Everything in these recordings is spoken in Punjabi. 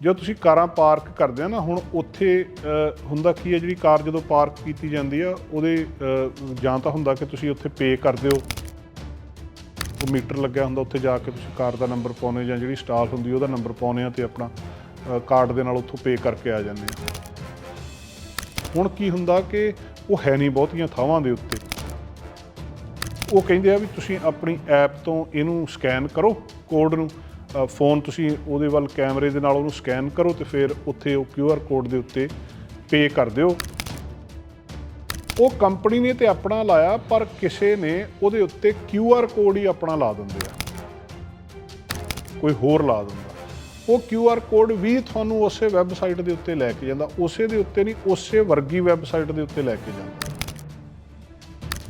ਜਦੋਂ ਤੁਸੀਂ ਕਾਰਾਂ ਪਾਰਕ ਕਰਦੇ ਆ ਨਾ, ਹੁਣ ਉੱਥੇ ਹੁੰਦਾ ਕੀ ਹੈ, ਜਿਹੜੀ ਕਾਰ ਜਦੋਂ ਪਾਰਕ ਕੀਤੀ ਜਾਂਦੀ ਆ, ਉਹਦੇ ਜਾਂ ਤਾਂ ਹੁੰਦਾ ਕਿ ਤੁਸੀਂ ਉੱਥੇ ਪੇ ਕਰਦੇ ਹੋ। ਉਹ ਮੀਟਰ ਲੱਗਿਆ ਹੁੰਦਾ ਉੱਥੇ ਜਾ ਕੇ ਤੁਸੀਂ ਕਾਰ ਦਾ ਨੰਬਰ ਪਾਉਨੇ ਜਾਂ ਜਿਹੜੀ ਸਟਾਲ ਹੁੰਦੀ ਉਹਦਾ ਨੰਬਰ ਪਾਉਨੇ ਆ ਤੇ ਆਪਣਾ ਕਾਰਡ ਦੇ ਨਾਲ ਉੱਥੋਂ ਪੇ ਕਰਕੇ ਆ ਜਾਂਦੇ ਆ ਹੁਣ ਕੀ ਹੁੰਦਾ ਕਿ ਉਹ ਹੈ ਨਹੀਂ ਬਹੁਤੀਆਂ ਥਾਵਾਂ ਦੇ ਉੱਤੇ। ਉਹ ਕਹਿੰਦੇ ਆ ਵੀ ਤੁਸੀਂ ਆਪਣੀ ਐਪ ਤੋਂ ਇਹਨੂੰ ਸਕੈਨ ਕਰੋ ਕੋਡ ਨੂੰ ਫੋਨ ਤੁਸੀਂ ਉਹਦੇ ਵੱਲ ਕੈਮਰੇ ਦੇ ਨਾਲ ਉਹਨੂੰ ਸਕੈਨ ਕਰੋ ਤੇ ਫਿਰ ਉੱਥੇ ਉਹ QR ਕੋਡ ਦੇ ਉੱਤੇ ਪੇ ਕਰ ਦਿਓ। ਉਹ ਕੰਪਨੀ ਨੇ ਤੇ ਆਪਣਾ ਲਾਇਆ, ਪਰ ਕਿਸੇ ਨੇ ਉਹਦੇ ਉੱਤੇ QR ਕੋਡ ਹੀ ਆਪਣਾ ਲਾ ਦਿੰਦੇ ਆ। ਕੋਈ ਹੋਰ ਲਾ ਦਿੰਦਾ। ਉਹ QR ਕੋਡ ਵੀ ਤੁਹਾਨੂੰ ਉਸੇ ਵੈਬਸਾਈਟ ਦੇ ਉੱਤੇ ਲੈ ਕੇ ਜਾਂਦਾ। ਉਸੇ ਦੇ ਉੱਤੇ ਨਹੀਂ, ਉਸੇ ਵਰਗੀ ਵੈਬਸਾਈਟ ਦੇ ਉੱਤੇ ਲੈ ਕੇ ਜਾਂਦਾ।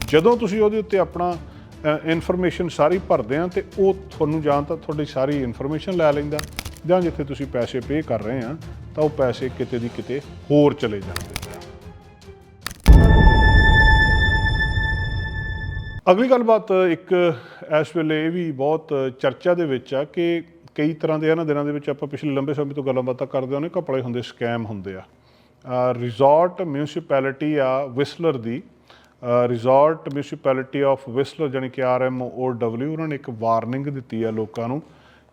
ਜਦੋਂ ਤੁਸੀਂ ਉਹਦੇ ਉੱਤੇ ਆਪਣਾ ਇਨਫੋਰਮੇਸ਼ਨ ਸਾਰੀ ਭਰਦੇ ਆ ਤੇ ਉਹ ਤੁਹਾਨੂੰ ਜਾਂ ਤਾਂ ਤੁਹਾਡੀ ਸਾਰੀ ਇਨਫੋਰਮੇਸ਼ਨ ਲੈ ਲੈਂਦਾ। ਜਾਂ ਜਿੱਥੇ ਤੁਸੀਂ ਪੈਸੇ ਪੇ ਕਰ ਰਹੇ ਆ ਤਾਂ ਉਹ ਪੈਸੇ ਕਿਤੇ ਦੀ ਕਿਤੇ ਹੋਰ ਚਲੇ ਜਾਂਦੇ ਅਗਲੀ ਗੱਲਬਾਤ ਇੱਕ ਇਸ ਵੇਲੇ ਇਹ ਵੀ ਬਹੁਤ ਚਰਚਾ ਦੇ ਵਿੱਚ ਆ ਕਿ ਕਈ ਤਰ੍ਹਾਂ ਦੇ ਇਹਨਾਂ ਦਿਨਾਂ ਦੇ ਵਿੱਚ ਆਪਾਂ ਪਿਛਲੇ ਲੰਬੇ ਸਮੇਂ ਤੋਂ ਗੱਲਾਂ ਬਾਤਾਂ ਕਰਦੇ ਹਾਂ ਨੇ ਕਪੜੇ ਹੁੰਦੇ ਸਕੈਮ ਹੁੰਦੇ ਆ। ਰਿਜ਼ੋਰਟ ਮਿਊਨਿਸਪੈਲਿਟੀ ਆ ਵਿਸਲਰ ਦੀ ਰਿਜ਼ੋਰਟ ਮਿਊਨਿਸਪੈਲਿਟੀ ਆਫ ਵਿਸਲਰ ਜਾਣੀ ਕਿ ਆਰ ਐਮ ਓ ਡਬਲਿਊ ਉਹਨਾਂ ਨੇ ਇੱਕ ਵਾਰਨਿੰਗ ਦਿੱਤੀ ਆ ਲੋਕਾਂ ਨੂੰ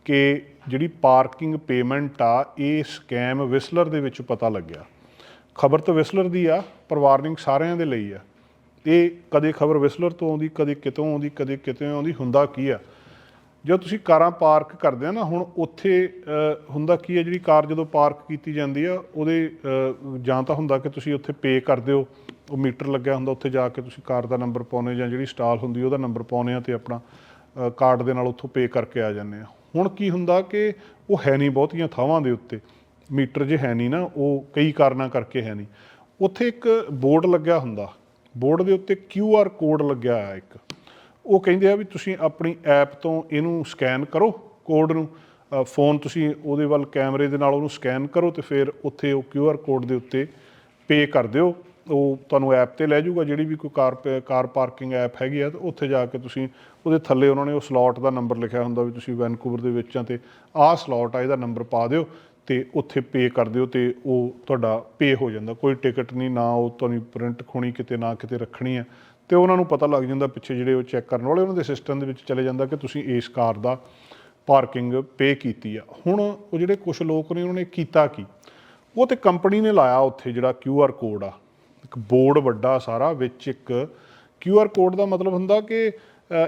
ਕਿ ਜਿਹੜੀ ਪਾਰਕਿੰਗ ਪੇਮੈਂਟ ਆ, ਇਹ ਸਕੈਮ ਵਿਸਲਰ ਦੇ ਵਿੱਚ ਪਤਾ ਲੱਗਿਆ। ਖਬਰ ਤਾਂ ਵਿਸਲਰ ਦੀ ਆ, ਪਰ ਵਾਰਨਿੰਗ ਸਾਰਿਆਂ ਦੇ ਲਈ ਆ। ਇਹ ਕਦੇ ਖਬਰ ਵਿਸਲਰ ਤੋਂ ਆਉਂਦੀ, ਕਦੇ ਕਿਤੋਂ ਆਉਂਦੀ, ਕਦੇ ਕਿਤੋਂ ਆਉਂਦੀ, ਹੁੰਦਾ ਕੀ ਆ? ਜਦੋਂ ਤੁਸੀਂ ਕਾਰਾਂ ਪਾਰਕ ਕਰਦੇ ਆ ਨਾ, ਹੁਣ ਉੱਥੇ ਹੁੰਦਾ ਕੀ ਹੈ ਜਿਹੜੀ ਕਾਰ ਜਦੋਂ ਪਾਰਕ ਕੀਤੀ ਜਾਂਦੀ ਆ, ਉਹਦੇ ਜਾਂ ਤਾਂ ਹੁੰਦਾ ਕਿ ਤੁਸੀਂ ਉੱਥੇ ਪੇ ਕਰਦੇ ਹੋ ਉਹ ਮੀਟਰ ਲੱਗਿਆ ਹੁੰਦਾ, ਉੱਥੇ ਜਾ ਕੇ ਤੁਸੀਂ ਕਾਰ ਦਾ ਨੰਬਰ ਪਾਉਨੇ ਜਾਂ ਜਿਹੜੀ ਸਟਾਲ ਹੁੰਦੀ ਉਹਦਾ ਨੰਬਰ ਪਾਉਨੇ ਆ ਤੇ ਆਪਣਾ ਕਾਰਡ ਦੇ ਨਾਲ ਉੱਥੋਂ ਪੇ ਕਰਕੇ ਆ ਜਾਂਦੇ ਆ। ਹੁਣ ਕੀ ਹੁੰਦਾ ਕਿ ਉਹ ਹੈ ਨਹੀਂ ਬਹੁਤੀਆਂ ਥਾਵਾਂ ਦੇ ਉੱਤੇ, ਮੀਟਰ ਜੇ ਹੈ ਨਹੀਂ ਨਾ, ਉਹ ਕਈ ਕਾਰਨਾਂ ਕਰਕੇ ਹੈ ਨਹੀਂ। ਉੱਥੇ ਇੱਕ ਬੋਰਡ ਲੱਗਿਆ ਹੁੰਦਾ, ਬੋਰਡ ਦੇ ਉੱਤੇ ਕਿਊ ਆਰ ਕੋਡ ਲੱਗਿਆ ਆ ਇੱਕ। ਉਹ ਕਹਿੰਦੇ ਆ ਵੀ ਤੁਸੀਂ ਆਪਣੀ ਐਪ ਤੋਂ ਇਹਨੂੰ ਸਕੈਨ ਕਰੋ, ਕੋਡ ਨੂੰ ਫੋਨ ਤੁਸੀਂ ਉਹਦੇ ਵੱਲ ਕੈਮਰੇ ਦੇ ਨਾਲ ਉਹਨੂੰ ਸਕੈਨ ਕਰੋ ਤੇ ਫਿਰ ਉੱਥੇ ਉਹ ਕਿਊ ਆਰ ਕੋਡ ਦੇ ਉੱਤੇ ਪੇ ਕਰ ਦਿਓ। ਉਹ ਤੁਹਾਨੂੰ ਐਪ ਤੇ ਲੈ ਜਾਊਗਾ, ਜਿਹੜੀ ਵੀ ਕੋਈ ਕਾਰ ਪ- ਕਾਰ ਪਾਰਕਿੰਗ ਐਪ ਹੈਗੀ ਆ, ਤਾਂ ਉੱਥੇ ਜਾ ਕੇ ਤੁਸੀਂ ਉਹਦੇ ਥੱਲੇ ਉਹਨਾਂ ਨੇ ਉਹ ਸਲੋਟ ਦਾ ਨੰਬਰ ਲਿਖਿਆ ਹੁੰਦਾ ਵੀ ਤੁਸੀਂ ਵੈਨਕੂਵਰ ਦੇ ਵਿੱਚ ਆ ਤੇ ਆਹ ਸਲੋਟ ਆ, ਇਹਦਾ ਨੰਬਰ ਪਾ ਦਿਓ ਤੇ ਉੱਥੇ ਪੇ ਕਰ ਦਿਓ ਤੇ ਉਹ ਤੁਹਾਡਾ ਪੇ ਹੋ ਜਾਂਦਾ। ਕੋਈ ਟਿਕਟ ਨਹੀਂ, ਨਾ ਉਹ ਤੁਹਾਨੂੰ ਪ੍ਰਿੰਟ ਖੋਣੀ ਕਿਤੇ, ਨਾ ਕਿਤੇ ਰੱਖਣੀ ਹੈ ਤੇ ਉਹਨਾਂ ਨੂੰ ਪਤਾ ਲੱਗ ਜਾਂਦਾ ਪਿੱਛੇ ਜਿਹੜੇ ਉਹ ਚੈੱਕ ਕਰਨ ਵਾਲੇ, ਉਹਨਾਂ ਦੇ ਸਿਸਟਮ ਦੇ ਵਿੱਚ ਚਲੇ ਜਾਂਦਾ ਕਿ ਤੁਸੀਂ ਇਸ ਕਾਰ ਦਾ ਪਾਰਕਿੰਗ ਪੇ ਕੀਤੀ ਆ। ਹੁਣ ਉਹ ਜਿਹੜੇ ਕੁਝ ਲੋਕ ਨੇ, ਉਹਨਾਂ ਨੇ ਕੀਤਾ ਕੀ? ਉਹ ਤੇ ਕੰਪਨੀ ਨੇ ਲਾਇਆ ਉੱਥੇ ਜਿਹੜਾ ਕਿਊ ਆਰ ਕੋਡ ਆ। ਇੱਕ ਬੋਰਡ ਵੱਡਾ ਸਾਰਾ ਵਿੱਚ ਇੱਕ ਕਿਊ ਆਰ ਕੋਡ ਦਾ ਮਤਲਬ ਹੁੰਦਾ ਕਿ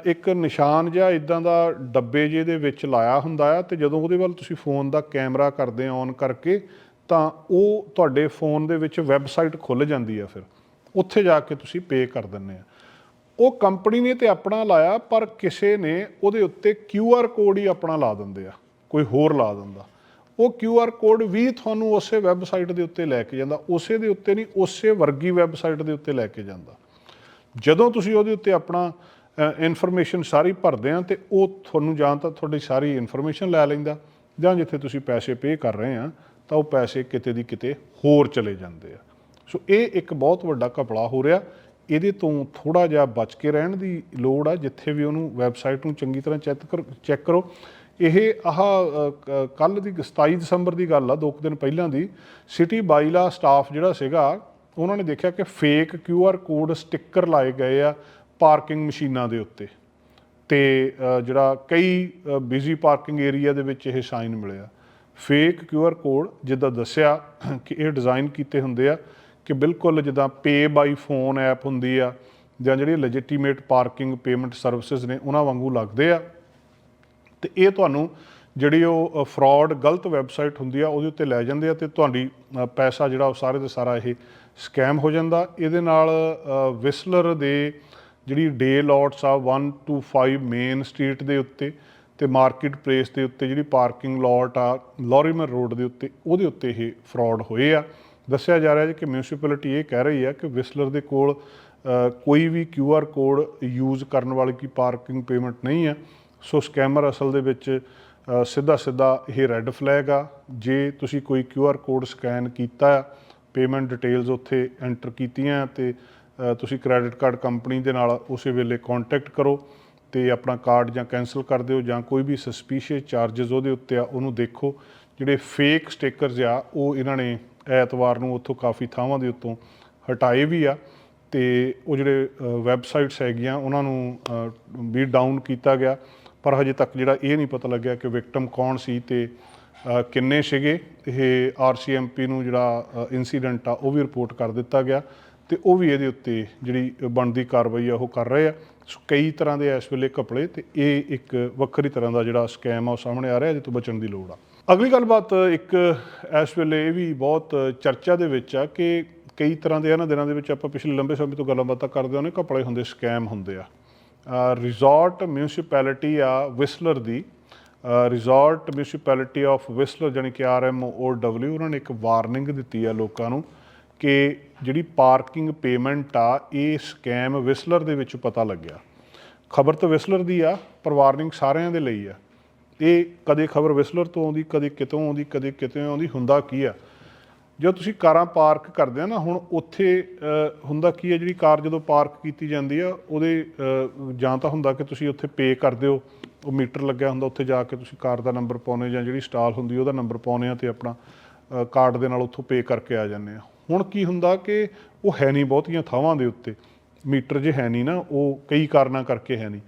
ਇੱਕ ਨਿਸ਼ਾਨ ਜਿਹਾ ਇਦਾਂ ਦਾ ਡੱਬੇ ਜੇ ਦੇ ਵਿੱਚ ਲਾਇਆ ਹੁੰਦਾ ਆ ਤੇ ਜਦੋਂ ਉਹਦੇ ਵੱਲ ਤੁਸੀਂ ਫੋਨ ਦਾ ਕੈਮਰਾ ਕਰਦੇ ਔਨ ਕਰਕੇ ਤਾਂ ਉਹ ਤੁਹਾਡੇ ਫੋਨ ਦੇ ਵਿੱਚ ਵੈਬਸਾਈਟ ਖੁੱਲ ਜਾਂਦੀ ਆ ਫਿਰ। ਉੱਥੇ ਜਾ ਕੇ ਤੁਸੀਂ ਪੇ ਕਰ ਦਿੰਦੇ ਆ। ਉਹ ਕੰਪਨੀ ਨੇ ਤੇ ਆਪਣਾ ਲਾਇਆ ਪਰ ਕਿਸੇ ਨੇ ਉਹਦੇ ਉੱਤੇ ਕਿਊ ਆਰ ਕੋਡ ਹੀ ਆਪਣਾ ਲਾ ਦਿੰਦੇ ਆ, ਕੋਈ ਹੋਰ ਲਾ ਦਿੰਦਾ। ਉਹ ਕਿਊ ਆਰ ਕੋਡ ਵੀ ਤੁਹਾਨੂੰ ਉਸੇ ਵੈਬਸਾਈਟ ਦੇ ਉੱਤੇ ਲੈ ਕੇ ਜਾਂਦਾ। ਉਸੇ ਦੇ ਉੱਤੇ ਨਹੀਂ, ਉਸੇ ਵਰਗੀ ਵੈਬਸਾਈਟ ਦੇ ਉੱਤੇ ਲੈ ਕੇ ਜਾਂਦਾ। ਜਦੋਂ ਤੁਸੀਂ ਉਹਦੇ ਉੱਤੇ ਆਪਣਾ ਇਨਫੋਰਮੇਸ਼ਨ ਸਾਰੀ ਭਰਦੇ ਆ ਤੇ ਉਹ ਤੁਹਾਨੂੰ ਜਾਂ ਤਾਂ ਤੁਹਾਡੀ ਸਾਰੀ ਇਨਫੋਰਮੇਸ਼ਨ ਲੈ ਲੈਂਦਾ ਜਾਂ ਜਿੱਥੇ ਤੁਸੀਂ ਪੈਸੇ ਪੇ ਕਰ ਰਹੇ ਆ, ਤਾਂ ਉਹ ਪੈਸੇ ਕਿਤੇ ਦੀ ਕਿਤੇ ਹੋਰ ਚਲੇ ਜਾਂਦੇ ਆ। ਸੋ ਇਹ ਇੱਕ ਬਹੁਤ ਵੱਡਾ ਘਪਲਾ ਹੋ ਰਿਹਾ। ਇਹਦੇ ਤੋਂ ਥੋੜਾ ਜਿਹਾ ਬਚ ਕੇ ਰਹਿਣ ਦੀ ਲੋੜ ਆ, ਜਿੱਥੇ ਵੀ ਉਹਨੂੰ ਵੈਬਸਾਈਟ ਨੂੰ ਚੰਗੀ ਤਰ੍ਹਾਂ ਚੈੱਕ ਕਰ, ਚੈੱਕ ਕਰੋ। ਇਹ ਆਹ ਕੱਲ ਦੀ 27 ਦਸੰਬਰ ਦੀ ਗੱਲ ਆ, ਦੋ ਕੁ ਦਿਨ ਪਹਿਲਾਂ ਦੀ। ਸਿਟੀ ਬਾਈਲਾ ਸਟਾਫ ਜਿਹੜਾ ਸੀਗਾ, ਉਹਨਾਂ ਨੇ ਦੇਖਿਆ ਕਿ fake Q R code sticker ਲਾਏ ਗਏ ਆ ਪਾਰਕਿੰਗ ਮਸ਼ੀਨਾਂ ਦੇ ਉੱਤੇ। ਤੇ ਜਿਹੜਾ ਕਈ ਬਿਜ਼ੀ ਪਾਰਕਿੰਗ ਏਰੀਆ ਦੇ ਵਿੱਚ ਇਹ ਸਾਈਨ ਮਿਲਿਆ। ਫੇਕ ਕਿਊ ਆਰ ਕੋਡ ਜਿੱਦਾਂ ਦੱਸਿਆ ਕਿ ਇਹ ਡਿਜ਼ਾਈਨ ਕੀਤੇ ਹੁੰਦੇ ਆ ਕਿ ਬਿਲਕੁਲ ਜਿੱਦਾਂ ਪੇ ਬਾਈ ਫੋਨ ਐਪ ਹੁੰਦੀ ਆ ਜਾਂ ਜਿਹੜੀ ਲੈਜਿਟੀਮੇਟ ਪਾਰਕਿੰਗ ਪੇਮੈਂਟ ਸਰਵਿਸਿਜ਼ ਨੇ, ਉਹਨਾਂ ਵਾਂਗੂ ਲੱਗਦੇ ਆ। ਤੇ ਇਹ ਤੁਹਾਨੂੰ ਜਿਹੜੀ ਉਹ ਫਰਾਡ ਗਲਤ ਵੈਬਸਾਈਟ ਹੁੰਦੀ ਆ, ਉਹਦੇ ਉੱਤੇ ਲੈ ਜਾਂਦੇ ਆ ਤੇ ਤੁਹਾਡੀ ਪੈਸਾ ਜਿਹੜਾ ਉਹ ਸਾਰੇ ਦਾ ਸਾਰਾ ਇਹ ਸਕੈਮ ਹੋ ਜਾਂਦਾ। ਇਹਦੇ ਨਾਲ ਵਿਸਲਰ ਦੇ ਜਿਹੜੀ ਡੇ ਲੋਟਸ ਆ 1 ਟੂ 5 ਮੇਨ ਸਟਰੀਟ ਦੇ ਉੱਤੇ ਤੇ ਮਾਰਕੀਟ ਪਲੇਸ ਦੇ ਉੱਤੇ ਜਿਹੜੀ ਪਾਰਕਿੰਗ ਲੋਟ ਆ ਲੋਰੀਮਰ ਰੋਡ ਦੇ ਉੱਤੇ, ਉਹਦੇ ਉੱਤੇ ਇਹ ਫਰਾਡ ਹੋਏ ਆ। ਦੱਸਿਆ ਜਾ ਰਿਹਾ ਹੈ ਕਿ ਮਿਊਨਿਸਪੈਲਿਟੀ ਇਹ ਕਹਿ ਰਹੀ ਹੈ ਕਿ ਵਿਸਲਰ ਦੇ ਕੋਲ ਕੋਈ ਵੀ ਕਿਊ ਆਰ ਕੋਡ ਯੂਜ਼ ਕਰਨ ਵਾਲੀ ਕੀ ਪਾਰਕਿੰਗ ਪੇਮੈਂਟ ਨਹੀਂ ਹੈ ਸੋ ਸਕੈਮਰ ਅਸਲ ਦੇ ਵਿੱਚ ਸਿੱਧਾ ਸਿੱਧਾ ਇਹ ਰੈੱਡ ਫਲੈਗ ਆ। ਜੇ ਤੁਸੀਂ ਕੋਈ ਕਿਊ ਆਰ ਕੋਡ ਸਕੈਨ ਕੀਤਾ ਆ ਪੇਮੈਂਟ ਡਿਟੇਲਸ ਉੱਥੇ ਐਂਟਰ ਕੀਤੀਆਂ ਤੇ ਅ, ਤੁਸੀਂ ਕ੍ਰੈਡਿਟ ਕਾਰਡ ਕੰਪਨੀ ਦੇ ਨਾਲ ਉਸੇ ਵੇਲੇ ਕੰਟੈਕਟ ਕਰੋ ਤੇ ਆਪਣਾ ਕਾਰਡ ਜਾਂ ਕੈਨਸਲ ਕਰ ਦਿਓ ਜਾਂ ਕੋਈ ਵੀ ਸਸਪੀਸ਼ੀਅਸ ਚਾਰजेस ਉਹਦੇ ਉੱਤੇ ਆ ਉਹਨੂੰ ਦੇਖੋ। ਜਿਹੜੇ ਫੇਕ ਸਟickers ਆ ਉਹ ਇਹਨਾਂ ਨੇ ਐਤਵਾਰ ਨੂੰ ਉੱਥੋਂ ਕਾਫੀ ਥਾਵਾਂ ਦੇ ਉੱਤੋਂ ਹਟਾਏ ਵੀ ਆ ਤੇ ਉਹ ਜਿਹੜੇ ਵੈਬਸਾਈਟਸ ਹੈਗੀਆਂ ਉਹਨਾਂ ਨੂੰ ਵੀ ਡਾਊਨ ਕੀਤਾ ਗਿਆ। ਪਰ ਹਜੇ ਤੱਕ ਜਿਹੜਾ ਇਹ ਨਹੀਂ ਪਤਾ ਲੱਗਿਆ ਕਿ ਵਿਕਟਮ ਕੌਣ ਸੀ ਤੇ ਕਿੰਨੇ ਸੀਗੇ। ਇਹ ਆਰਸੀਐਮਪੀ ਨੂੰ ਜਿਹੜਾ ਇਨਸੀਡੈਂਟ ਆ, ਉਹ ਵੀ ਰਿਪੋਰਟ ਕਰ ਦਿੱਤਾ ਗਿਆ ਤੇ ਉਹ ਵੀ ਇਹਦੇ ਉੱਤੇ ਜਿਹੜੀ ਬਣਦੀ ਕਾਰਵਾਈ ਆ, ਉਹ ਕਰ ਰਹੇ ਆ। ਸੋ ਕਈ ਤਰ੍ਹਾਂ ਦੇ ਇਸ ਵੇਲੇ ਕਪੜੇ ਤੇ ਇਹ ਇੱਕ ਵੱਖਰੀ ਤਰ੍ਹਾਂ ਦਾ ਜਿਹੜਾ ਸਕੈਮ ਆ, ਉਹ ਸਾਹਮਣੇ ਆ ਰਿਹਾ, ਇਹਦੇ ਤੋਂ ਬਚਣ ਦੀ ਲੋੜ ਆ। ਅਗਲੀ ਗੱਲਬਾਤ, ਇੱਕ ਇਸ ਵੇਲੇ ਇਹ ਵੀ ਬਹੁਤ ਚਰਚਾ ਦੇ ਵਿੱਚ ਆ ਕਿ ਕਈ ਤਰ੍ਹਾਂ ਦੇ ਇਹਨਾਂ ਦਿਨਾਂ ਦੇ ਵਿੱਚ ਆਪਾਂ ਪਿਛਲੇ ਲੰਬੇ ਸਮੇਂ ਤੋਂ ਗੱਲਾਂ ਬਾਤਾਂ ਕਰਦੇ ਆਉਂਦੇ ਕਪੜੇ ਹੁੰਦੇ ਸਕੈਮ ਹੁੰਦੇ ਆ। ਰਿਜ਼ੋਰਟ ਮਿਊਨਿਸਪੈਲਿਟੀ ਆ ਵਿਸਲਰ ਦੀ। ਰਿਜ਼ੋਰਟ ਮਿਊਨਿਸਪੈਲਿਟੀ ਆਫ ਵਿਸਲਰ ਜਾਣੀ ਕਿ ਆਰ ਐਮ ਓ ਡਬਲਿਊ ਉਹਨਾਂ ਨੇ ਇੱਕ ਵਾਰਨਿੰਗ ਦਿੱਤੀ ਆ ਲੋਕਾਂ ਨੂੰ ਕਿ ਜਿਹੜੀ ਪਾਰਕਿੰਗ ਪੇਮੈਂਟ ਆ, ਇਹ ਸਕੈਮ ਵਿਸਲਰ ਦੇ ਵਿੱਚ ਪਤਾ ਲੱਗਿਆ। ਖਬਰ ਤਾਂ ਵਿਸਲਰ ਦੀ ਆ, ਪਰ ਵਾਰਨਿੰਗ ਸਾਰਿਆਂ ਦੇ ਲਈ ਆ। ਇਹ ਕਦੇ ਖਬਰ ਵਿਸਲਰ ਤੋਂ ਆਉਂਦੀ, ਕਦੇ ਕਿਤੋਂ ਆਉਂਦੀ, ਕਦੇ ਕਿਤੋਂ ਆਉਂਦੀ, ਹੁੰਦਾ ਕੀ ਆ? ਜਦੋਂ ਤੁਸੀਂ ਕਾਰਾਂ ਪਾਰਕ ਕਰਦੇ ਆ ਨਾ, ਹੁਣ ਉੱਥੇ ਹੁੰਦਾ ਕੀ ਹੈ ਜਿਹੜੀ ਕਾਰ ਜਦੋਂ ਪਾਰਕ ਕੀਤੀ ਜਾਂਦੀ ਆ, ਉਹਦੇ ਜਾਂ ਤਾਂ ਹੁੰਦਾ ਕਿ ਤੁਸੀਂ ਉੱਥੇ ਪੇ ਕਰਦੇ ਹੋ, ਉਹ ਮੀਟਰ ਲੱਗਿਆ ਹੁੰਦਾ ਉੱਥੇ ਜਾ ਕੇ ਤੁਸੀਂ ਕਾਰ ਦਾ ਨੰਬਰ ਪਾਉਨੇ ਜਾਂ ਜਿਹੜੀ ਸਟਾਲ ਹੁੰਦੀ ਉਹਦਾ ਨੰਬਰ ਪਾਉਨੇ ਆ ਤੇ ਆਪਣਾ ਕਾਰਡ ਦੇ ਨਾਲ ਉੱਥੋਂ ਪੇ ਕਰਕੇ ਆ ਜਾਂਦੇ ਆ। ਹੁਣ ਕੀ ਹੁੰਦਾ ਕਿ ਉਹ ਹੈ ਨਹੀਂ ਬਹੁਤੀਆਂ ਥਾਵਾਂ ਦੇ ਉੱਤੇ, ਮੀਟਰ ਜੇ ਹੈ ਨਹੀਂ ਨਾ, ਉਹ ਕਈ ਕਾਰਨਾਂ ਕਰਕੇ ਹੈ ਨਹੀਂ।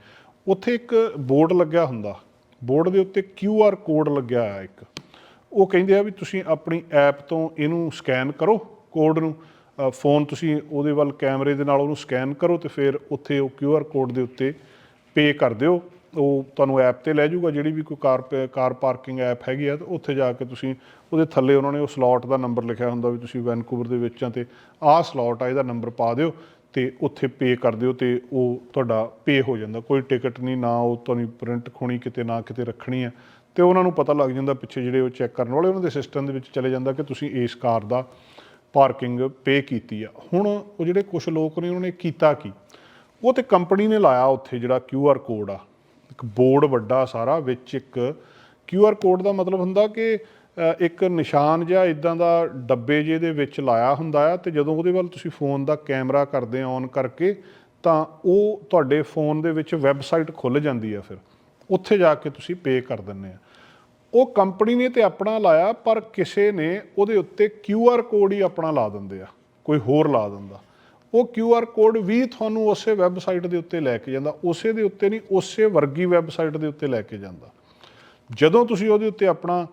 ਉੱਥੇ ਇੱਕ ਬੋਰਡ ਲੱਗਿਆ ਹੁੰਦਾ, ਬੋਰਡ ਦੇ ਉੱਤੇ ਕਿਊ ਆਰ ਕੋਡ ਲੱਗਿਆ ਆ ਇੱਕ। ਉਹ ਕਹਿੰਦੇ ਆ ਵੀ ਤੁਸੀਂ ਆਪਣੀ ਐਪ ਤੋਂ ਇਹਨੂੰ ਸਕੈਨ ਕਰੋ, ਕੋਡ ਨੂੰ। ਫੋਨ ਤੁਸੀਂ ਉਹਦੇ ਵੱਲ ਕੈਮਰੇ ਦੇ ਨਾਲ ਉਹਨੂੰ ਸਕੈਨ ਕਰੋ ਤੇ ਫਿਰ ਉੱਥੇ ਉਹ ਕਿਊ ਆਰ ਕੋਡ ਦੇ ਉੱਤੇ ਪੇ ਕਰ ਦਿਓ। ਉਹ ਤੁਹਾਨੂੰ ਐਪ ਤੇ ਲੈ ਜਾਊਗਾ, ਜਿਹੜੀ ਵੀ ਕੋਈ ਕਾਰ ਪ- ਕਾਰ ਪਾਰਕਿੰਗ ਐਪ ਹੈਗੀ ਆ, ਤੇ ਉੱਥੇ ਜਾ ਕੇ ਤੁਸੀਂ ਉਹਦੇ ਥੱਲੇ ਉਹਨਾਂ ਨੇ ਉਹ ਸਲੋਟ ਦਾ ਨੰਬਰ ਲਿਖਿਆ ਹੁੰਦਾ ਵੀ ਤੁਸੀਂ ਵੈਨਕੂਵਰ ਦੇ ਵਿੱਚ ਆ ਤੇ ਆਹ ਸਲੋਟ ਆ, ਇਹਦਾ ਨੰਬਰ ਪਾ ਦਿਓ ਤੇ ਉੱਥੇ ਪੇ ਕਰ ਦਿਓ ਤੇ ਉਹ ਤੁਹਾਡਾ ਪੇ ਹੋ ਜਾਂਦਾ। ਕੋਈ ਟਿਕਟ ਨਹੀਂ, ਨਾ ਉਹ ਤੁਹਾਨੂੰ ਪ੍ਰਿੰਟ ਖੋਣੀ ਕਿਤੇ, ਨਾ ਕਿਤੇ ਰੱਖਣੀ ਆ। ਤੇ ਉਹਨਾਂ ਨੂੰ ਪਤਾ ਲੱਗ ਜਾਂਦਾ ਪਿੱਛੇ ਜਿਹੜੇ ਉਹ ਚੈੱਕ ਕਰਨ ਵਾਲੇ ਉਹਨਾਂ ਦੇ ਸਿਸਟਮ ਦੇ ਵਿੱਚ ਚਲੇ ਜਾਂਦਾ ਕਿ ਤੁਸੀਂ ਇਸ ਕਾਰ ਦਾ ਪਾਰਕਿੰਗ ਪੇ ਕੀਤੀ ਆ। ਹੁਣ ਉਹ ਜਿਹੜੇ ਕੁਝ ਲੋਕ ਨੇ ਉਹਨਾਂ ਨੇ ਕੀਤਾ ਕੀ? ਉਹ ਤੇ ਕੰਪਨੀ ਨੇ ਲਾਇਆ ਉੱਥੇ ਜਿਹੜਾ ਕਿਊ ਆਰ ਕੋਡ ਆ। ਇੱਕ ਬੋਰਡ ਵੱਡਾ ਸਾਰਾ ਵਿੱਚ ਇੱਕ ਕਿਊ ਆਰ ਕੋਡ ਦਾ ਮਤਲਬ ਹੁੰਦਾ ਕਿ ਇੱਕ ਨਿਸ਼ਾਨ ਜਿਹਾ ਇਦਾਂ ਦਾ ਡੱਬੇ ਜੇ ਦੇ ਵਿੱਚ ਲਾਇਆ ਹੁੰਦਾ ਆ ਤੇ ਜਦੋਂ ਉਹਦੇ ਵੱਲ ਤੁਸੀਂ ਫੋਨ ਦਾ ਕੈਮਰਾ ਕਰਦੇ ਔਨ ਕਰਕੇ ਤਾਂ ਉਹ ਤੁਹਾਡੇ ਫੋਨ ਦੇ ਵਿੱਚ ਵੈਬਸਾਈਟ ਖੁੱਲ ਜਾਂਦੀ ਆ ਫਿਰ। ਉੱਥੇ ਜਾ ਕੇ ਤੁਸੀਂ ਪੇ ਕਰ ਦਿੰਦੇ ਆ। ਉਹ ਕੰਪਨੀ ਨੇ ਤੇ ਆਪਣਾ ਲਾਇਆ, ਪਰ ਕਿਸੇ ਨੇ ਉਹਦੇ ਉੱਤੇ ਕਿਊ ਆਰ ਕੋਡ ਹੀ ਆਪਣਾ ਲਾ ਦਿੰਦੇ ਆ, ਕੋਈ ਹੋਰ ਲਾ ਦਿੰਦਾ। ਉਹ ਕਿਊ ਆਰ ਕੋਡ ਵੀ ਤੁਹਾਨੂੰ ਉਸੇ ਵੈਬਸਾਈਟ ਦੇ ਉੱਤੇ ਲੈ ਕੇ ਜਾਂਦਾ, ਉਸੇ ਦੇ ਉੱਤੇ ਨਹੀਂ, ਉਸੇ ਵਰਗੀ ਵੈਬਸਾਈਟ ਦੇ ਉੱਤੇ ਲੈ ਕੇ ਜਾਂਦਾ। ਜਦੋਂ ਤੁਸੀਂ ਉਹਦੇ ਉੱਤੇ ਆਪਣਾ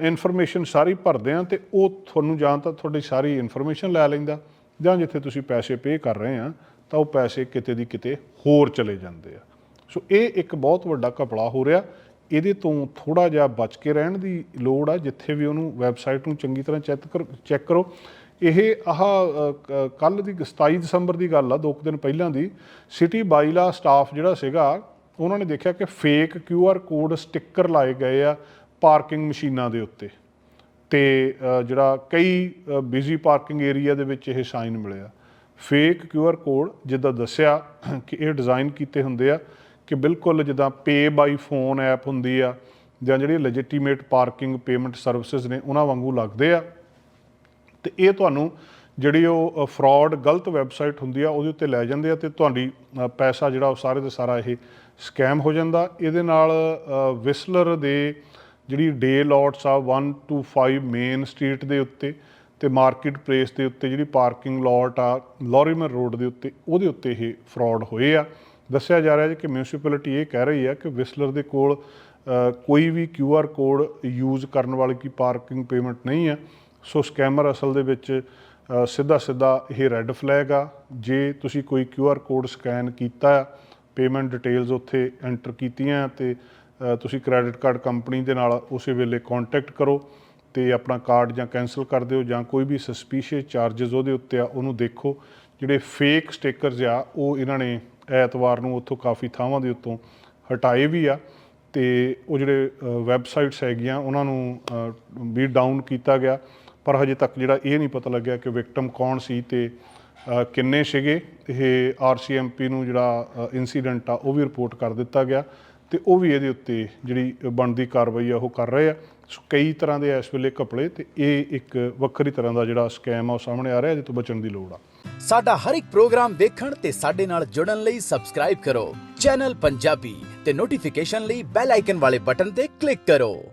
ਇਨਫੋਰਮੇਸ਼ਨ ਸਾਰੀ ਭਰਦੇ ਆ ਤੇ ਉਹ ਤੁਹਾਨੂੰ ਜਾਂ ਤਾਂ ਤੁਹਾਡੀ ਸਾਰੀ ਇਨਫੋਰਮੇਸ਼ਨ ਲੈ ਲੈਂਦਾ, ਜਾਂ ਜਿੱਥੇ ਤੁਸੀਂ ਪੈਸੇ ਪੇ ਕਰ ਰਹੇ ਆ, ਤਾਂ ਉਹ ਪੈਸੇ ਕਿਤੇ ਦੀ ਕਿਤੇ ਹੋਰ ਚਲੇ ਜਾਂਦੇ ਆ। ਸੋ ਇਹ ਇੱਕ ਬਹੁਤ ਵੱਡਾ ਘਪਲਾ ਹੋ ਰਿਹਾ। ਇਹਦੇ ਤੋਂ ਥੋੜਾ ਜਿਹਾ ਬਚ ਕੇ ਰਹਿਣ ਦੀ ਲੋੜ ਆ, ਜਿੱਥੇ ਵੀ ਉਹਨੂੰ ਵੈਬਸਾਈਟ ਨੂੰ ਚੰਗੀ ਤਰ੍ਹਾਂ ਚੈੱਕ ਕਰ, ਚੈੱਕ ਕਰੋ। ਇਹ ਆਹ ਕੱਲ ਦੀ 27 ਦਸੰਬਰ ਦੀ ਗੱਲ ਆ, ਦੋ ਕੁ ਦਿਨ ਪਹਿਲਾਂ ਦੀ। ਸਿਟੀ ਬਾਈਲਾ ਸਟਾਫ ਜਿਹੜਾ ਸੀਗਾ, ਉਹਨਾਂ ਨੇ ਦੇਖਿਆ ਕਿ fake Q R code sticker ਲਾਏ ਗਏ ਆ ਪਾਰਕਿੰਗ ਮਸ਼ੀਨਾਂ ਦੇ ਉੱਤੇ। ਤੇ ਜਿਹੜਾ ਕਈ ਬਿਜ਼ੀ ਪਾਰਕਿੰਗ ਏਰੀਆ ਦੇ ਵਿੱਚ ਇਹ ਸਾਈਨ ਮਿਲਿਆ। ਫੇਕ ਕਿਊ ਆਰ ਕੋਡ ਜਿੱਦਾਂ ਦੱਸਿਆ ਕਿ ਇਹ ਡਿਜ਼ਾਈਨ ਕੀਤੇ ਹੁੰਦੇ ਆ। ਕਿ ਬਿਲਕੁਲ ਜਿੱਦਾਂ ਪੇ ਬਾਈ ਫੋਨ ਐਪ ਹੁੰਦੀ ਆ, ਜਾਂ ਜਿਹੜੀ ਲੈਜੀਟੀਮੇਟ ਪਾਰਕਿੰਗ ਪੇਮੈਂਟ ਸਰਵਿਸਿਜ਼ ਨੇ, ਉਹਨਾਂ ਵਾਂਗੂ ਲੱਗਦੇ ਆ। ਤੇ ਇਹ ਤੁਹਾਨੂੰ ਜਿਹੜੀ ਉਹ ਫਰਾਡ ਗਲਤ ਵੈਬਸਾਈਟ ਹੁੰਦੀ ਆ, ਉਹਦੇ ਉੱਤੇ ਲੈ ਜਾਂਦੇ ਆ ਤੇ ਤੁਹਾਡੀ ਪੈਸਾ ਜਿਹੜਾ ਉਹ ਸਾਰੇ ਦਾ ਸਾਰਾ ਇਹ ਸਕੈਮ ਹੋ ਜਾਂਦਾ। ਇਹਦੇ ਨਾਲ ਵਿਸਲਰ ਦੇ ਜਿਹੜੀ ਡੇ ਲੋਟਸ ਆ 1 ਟੂ 5 ਮੇਨ ਸਟਰੀਟ ਦੇ ਉੱਤੇ ਤੇ ਮਾਰਕੀਟ ਪਲੇਸ ਦੇ ਉੱਤੇ ਜਿਹੜੀ ਪਾਰਕਿੰਗ ਲੋਟ ਆ ਲੋਰੀਮਰ ਰੋਡ ਦੇ ਉੱਤੇ, ਉਹਦੇ ਉੱਤੇ ਇਹ ਫਰਾਡ ਹੋਏ ਆ। ਦੱਸਿਆ ਜਾ ਰਿਹਾ ਹੈ ਕਿ ਮਿਊਨਿਸਪੈਲਿਟੀ ਇਹ ਕਹਿ ਰਹੀ ਹੈ ਕਿ ਵਿਸਲਰ ਦੇ ਕੋਲ ਕੋਈ ਵੀ ਕਿਊ ਆਰ ਕੋਡ ਯੂਜ਼ ਕਰਨ ਵਾਲੀ ਕੀ ਪਾਰਕਿੰਗ ਪੇਮੈਂਟ ਨਹੀਂ ਹੈ। ਸੋ ਸਕੈਮਰ ਅਸਲ ਦੇ ਵਿੱਚ ਸਿੱਧਾ ਸਿੱਧਾ ਇਹ ਰੈੱਡ ਫਲੈਗ ਆ। ਜੇ ਤੁਸੀਂ ਕੋਈ ਕਿਊ ਆਰ ਕੋਡ ਸਕੈਨ ਕੀਤਾ ਪੇਮੈਂਟ ਡਿਟੇਲਸ ਉੱਥੇ ਐਂਟਰ ਕੀਤੀਆਂ ਤੇ ਅ, ਤੁਸੀਂ ਕ੍ਰੈਡਿਟ ਕਾਰਡ ਕੰਪਨੀ ਦੇ ਨਾਲ ਉਸੇ ਵੇਲੇ ਕੰਟੈਕਟ ਕਰੋ ਤੇ ਆਪਣਾ ਕਾਰਡ ਜਾਂ ਕੈਨਸਲ ਕਰ ਦਿਓ ਜਾਂ ਕੋਈ ਵੀ ਸਸਪੀਸ਼ੀਅਸ ਚਾਰजेस ਉਹਦੇ ਉੱਤੇ ਆ ਉਹਨੂੰ ਦੇਖੋ। ਜਿਹੜੇ ਫੇਕ ਸਟickers ਆ ਉਹ ਇਹਨਾਂ ਨੇ ਐਤਵਾਰ ਨੂੰ ਉੱਥੋਂ ਕਾਫੀ ਥਾਵਾਂ ਦੇ ਉੱਤੋਂ ਹਟਾਏ ਵੀ ਆ ਤੇ ਉਹ ਜਿਹੜੇ ਵੈਬਸਾਈਟਸ ਹੈਗੀਆਂ, ਉਹਨਾਂ ਨੂੰ ਵੀ ਡਾਊਨ ਕੀਤਾ ਗਿਆ। ਪਰ ਹਜੇ ਤੱਕ ਜਿਹੜਾ ਇਹ ਨਹੀਂ ਪਤਾ ਲੱਗਿਆ ਕਿ ਵਿਕਟਮ ਕੌਣ ਸੀ ਤੇ ਕਿੰਨੇ ਸੀਗੇ। ਇਹ ਆਰਸੀਐਮਪੀ ਨੂੰ ਜਿਹੜਾ ਇਨਸੀਡੈਂਟ ਆ, ਉਹ ਵੀ ਰਿਪੋਰਟ ਕਰ ਦਿੱਤਾ ਗਿਆ। ਤੇ ਉਹ ਵੀ ਇਹਦੇ ਉੱਤੇ ਜਿਹੜੀ ਬਣਦੀ ਕਾਰਵਾਈ ਆ, ਉਹ ਕਰ ਰਹੇ ਆ। ਸੋ ਕਈ ਤਰ੍ਹਾਂ ਦੇ ਇਸ ਵੇਲੇ ਕਪੜੇ ਤੇ ਇਹ ਇੱਕ ਵੱਖਰੀ ਤਰ੍ਹਾਂ ਦਾ ਜਿਹੜਾ ਸਕੈਮ ਆ, ਉਹ ਸਾਹਮਣੇ ਆ ਰਿਹਾ ਜਿਹਦੇ ਤੋਂ ਬਚਣ ਦੀ ਲੋੜ ਆ। ਸਾਡਾ ਹਰ ਇੱਕ ਪ੍ਰੋਗਰਾਮ ਵੇਖਣ ਤੇ ਸਾਡੇ ਨਾਲ ਜੁੜਨ ਲਈ ਸਬਸਕ੍ਰਾਈਬ ਕਰੋ। ਚੈਨਲ ਪੰਜਾਬੀ ਤੇ ਨੋਟੀਫਿਕੇਸ਼ਨ ਲਈ ਬੈਲ ਆਈਕਨ ਵਾਲੇ ਬਟਨ ਤੇ ਕਲਿੱਕ ਕਰੋ।